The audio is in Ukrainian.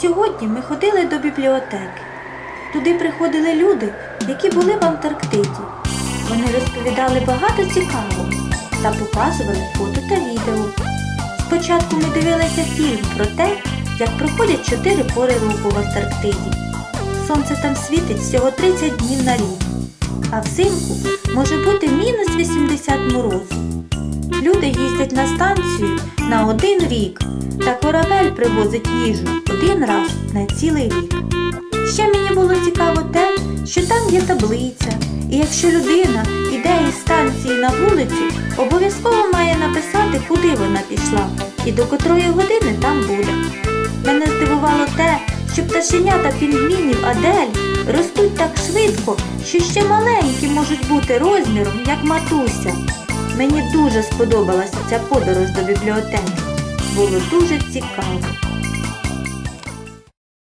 Сьогодні ми ходили до бібліотеки. Туди приходили люди, які були в Антарктиді. Вони розповідали багато цікавого та показували фото та відео. Спочатку ми дивилися фільм про те, як проходять чотири пори року в Антарктиді. Сонце там світить всього 30 днів на рік, а взимку може бути мінус 80 морозу. Люди їздять на станцію на один рік, та корабель привозить їжу один раз на цілий рік. Ще мені було цікаво те, що там є таблиця, і якщо людина йде із станції на вулицю, обов'язково має написати, куди вона пішла і до котрої години там буде. Мене здивувало те, що пташенята пінгвінів Адель ростуть так швидко, що ще маленькі можуть бути розміром, як матуся. Мені дуже сподобалася ця подорож до бібліотеки. Було дуже цікаво.